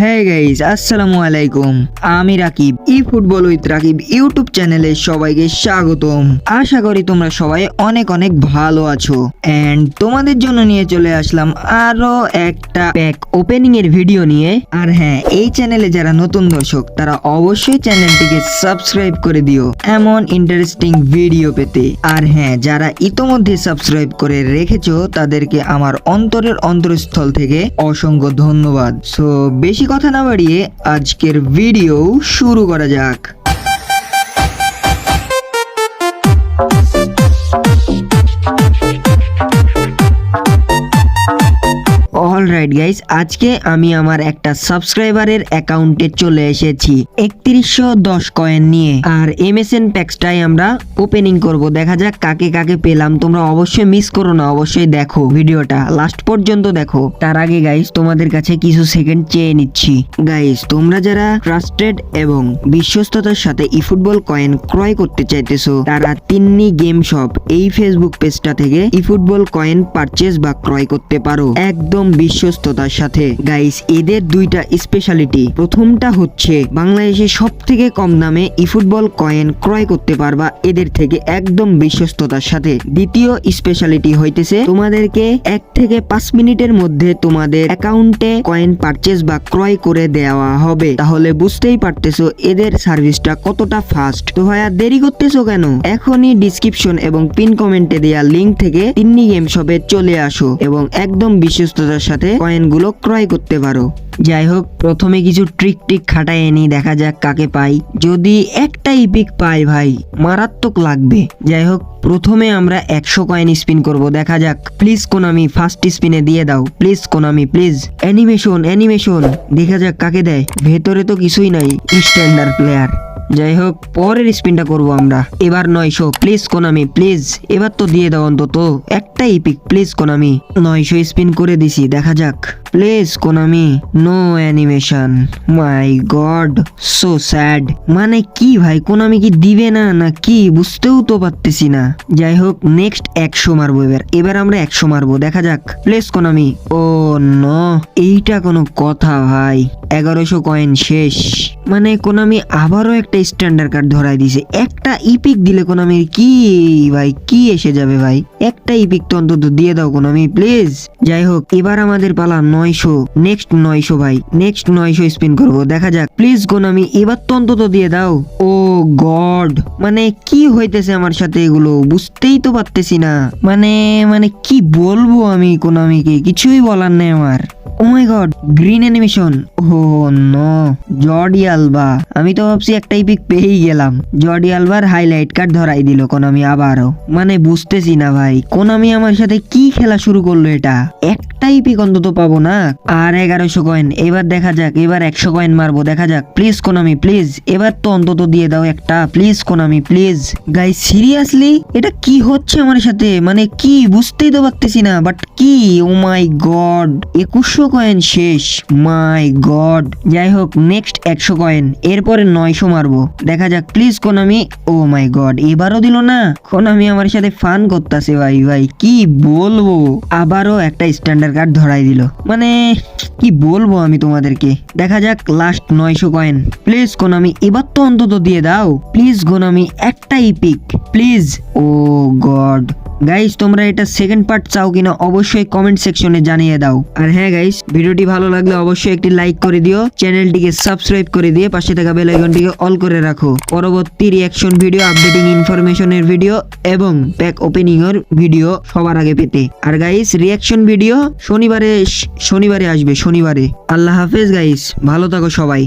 হ্যাঁ গাইস আসসালামু আলাইকুম। আমি রাকিব ই ফুটবল উইথ রাকিব ইউটিউব চ্যানেলে সবাইকে স্বাগতম। আশা করি তোমরা সবাই অনেক অনেক ভালো আছো। এন্ড তোমাদের জন্য নিয়ে চলে আসলাম আরও একটা প্যাক ওপেনিং এর ভিডিও নিয়ে। আর হ্যাঁ এই চ্যানেলে যারা নতুন দর্শক, তারা অবশ্যই চ্যানেলটিকে সাবস্ক্রাইব করে দিও এমন ইন্টারেস্টিং ভিডিও পেতে। আর হ্যাঁ যারা ইতোমধ্যে সাবস্ক্রাইব করে রেখেছো, তাদেরকে আমার অন্তরের অন্তরস্থল থেকে অসংখ্য ধন্যবাদ। সো বেশি কথা না বাড়িয়ে আজকের ভিডিও শুরু করা যাক। রাইট গাইস আজকে আমি আমার একটা সাবস্ক্রাইবারের অ্যাকাউন্টে চলে এসেছি একত্রিশশো দশ কয়েন নিয়ে। আর এমএসএন প্যাক্সটাই আমরা ওপেনিং করব। দেখা যাক কাকে কাকে পেলাম। তোমরা অবশ্যই মিস করো না, অবশ্যই দেখো ভিডিওটা। লাস্ট পর্যন্ত দেখো। তার আগে গাইস তোমাদের কাছে কিছু সেকেন্ড চেয়ে নিচ্ছি। গাইস তোমরা যারা ট্রাস্টেড এবং বিশ্বস্ততার সাথে ই ফুটবল কয়েন ক্রয় করতে চাইতেছো, তারা তিন্নি গেম শপ এই ফেসবুক পেজটা থেকে ই ফুটবল কয়েন পারচেজ বা ক্রয় করতে পারো। একদম বিশ্বস্ততার সাথে। গাইস এদের দুইটা স্পেশালিটি প্রথমটা হচ্ছে, বাংলাদেশে সব থেকে কম দামে ই ফুটবল কয়েন ক্রয় করতে পারবা এদের থেকে একদম বিশ্বস্ততার সাথে। দ্বিতীয় স্পেশালিটি হইতেছে, তোমাদেরকে এক থেকে পাঁচ মিনিটের মধ্যে তোমাদের অ্যাকাউন্টে কয়েন পারচেজ বা ক্রয় করে দেওয়া হবে। তাহলে বুঝতেই পারতেছো, এদের সার্ভিসটা কতটা ফাস্ট তো ভাইয়া, দেরি করতেছো কেন? এখনই ডিসক্রিপশন এবং পিন কমেন্টে দেওয়া লিংক থেকে তিন্নি গেম শপে চলে আসো এবং একদম বিশ্বস্ততার সাথে কয়েনগুলো ক্রয় করতে পারো। যাই হোক প্রথমে কিছু ট্রিক টিক খাটাই নি দেখা যাক কাকে পাই। যদি একটা ইপিক পাই ভাই, মারাত্মক লাগবে। যাই হোক প্রথমে আমরা একশো কয়েন স্পিন করব, দেখা যাক। প্লিজ কোনামি, ফার্স্ট স্পিনে দিয়ে দাও। Please Konami, please. Animation animation. দেখা যাক কাকে দেয়। ভেতরে তো কিছুই নাই, স্ট্যান্ডার্ড প্লেয়ার। যাই হোক পরের স্পিনটা করব আমরা। এবার নয়শো। Please, Konami, please. এবার তো দিয়ে দাও অন্তত। একটাই পিক প্লিজ, কোনামি। নয়শো স্পিন করে দিছি, দেখা যাক। Please Konami no animation my god so sad মানে কি ভাই কোনামি কি দিবে না না কি? বুঝতেও তো পারতেছি না। যাই হোক নেক্সট একশো মারবো এবার। এবার আমরা একশো মারবো, দেখা যাক। প্লেস কোনামি ও ন এইটা কোনো কথা ভাই। এগারোশো কয়েন শেষ। মানে কোনামি আবারও একটা স্ট্যান্ডার্ড কার্ড ধরাই দিছে। একটা ইপিক দিলে কোনামির কি ভাই, কি এসে যাবে ভাই? একটা ইপিক তো অন্তত দিয়ে দাও কোনামি প্লিজ যাই হোক, এবার আমাদের পালা নয়শো নেক্সট নয়শো ভাই নেক্সট নয়শো স্পিন করব, দেখা যাক। প্লিজ কোনামি এবার তো অন্তত দিয়ে দাও। ও গড মানে কি হইতেছে আমার সাথে এগুলো? বুঝতেই তো পারতেছি না। মানে মানে কি বলব আমি কোনামিকে কিছুই বলার নেই আমার। ও my god green animation oh no Jordi Alba আমি তো ভাবছি একটাই পিক পেয়েই গেলাম। জর্ডি আলবার হাইলাইট কার্ড ধরাই দিল কোনামি আবারও। মানে বুঝতেছি না ভাই কোনামি আমার সাথে কি খেলা শুরু করল এটা? একটাই পিক অন্তত পাবো না? আর এগারোশো কয়েন এবার দেখা যাক, এবার একশো কয়েন মারবো, দেখা যাক। প্লিজ কোনামি প্লিজ এবার তো অন্তত দিয়ে দাও একটা। Please Konami please guy seriously এটা কি হচ্ছে আমার সাথে? মানে কি, বুঝতেই তো পারতেছি না বাট কি? ও মাই গড একুশশো কয়েন শেষ। মাই গড যাই হোক নেক্সট একশো কয়েন এরপরে নয়শো মারবো। দেখা যাক please Konami oh my god এবারও দিল না। কোনামি আমার সাথে ফান করতেছে ভাই ভাই। কি বলব? আবারও একটা স্ট্যান্ডার্ড কার্ড ধরাই দিল। মানে কি বলব আমি তোমাদেরকে? দেখা যাক লাস্ট নয়শো কয়েন প্লিজ কোনামি এবার তো অন্তত দিয়ে দাও। প্লিজ গোনামি একটাই pick please oh god guys তোমরা এটা সেকেন্ড পার্ট চাও কিনা অবশ্যই কমেন্ট সেকশনে জানিয়ে দাও। আর হ্যাঁ গাইস ভিডিওটি ভালো লাগলে অবশ্যই একটি লাইক করে দিও। চ্যানেলটিকে সাবস্ক্রাইব করে দিয়ে পাশে থাকা বেল অল করে রাখো। পরবর্তী রিয়াকশন ভিডিও আপডেটিং ইনফরমেশনের ভিডিও এবং প্যাক ওপেনিং এর ভিডিও সবার আগে পেতে। আর গাইস রিয়াকশন ভিডিও শনিবারে শনিবারে আসবে, শনিবারে। আল্লাহ হাফেজ গাইস ভালো থাকো সবাই।